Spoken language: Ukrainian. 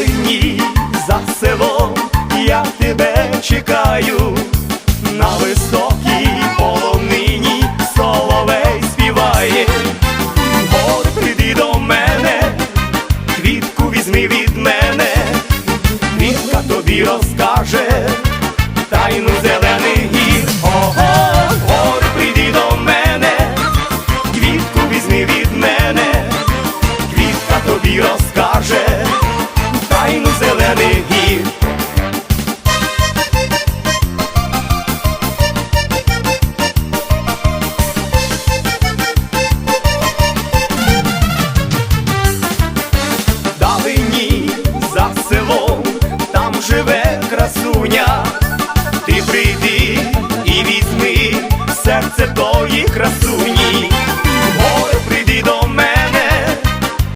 далині за селом я тебе чекаю, на високій полонині соловей співає, От прийди до мене, квітку візьми від мене, квітка тобі розкаже, тайну зелений гір. ого, гор, прийди до мене, квітку візьми від мене, квітка тобі розкаже. Живе красуня, ти прийди і візьми серце тої красуні.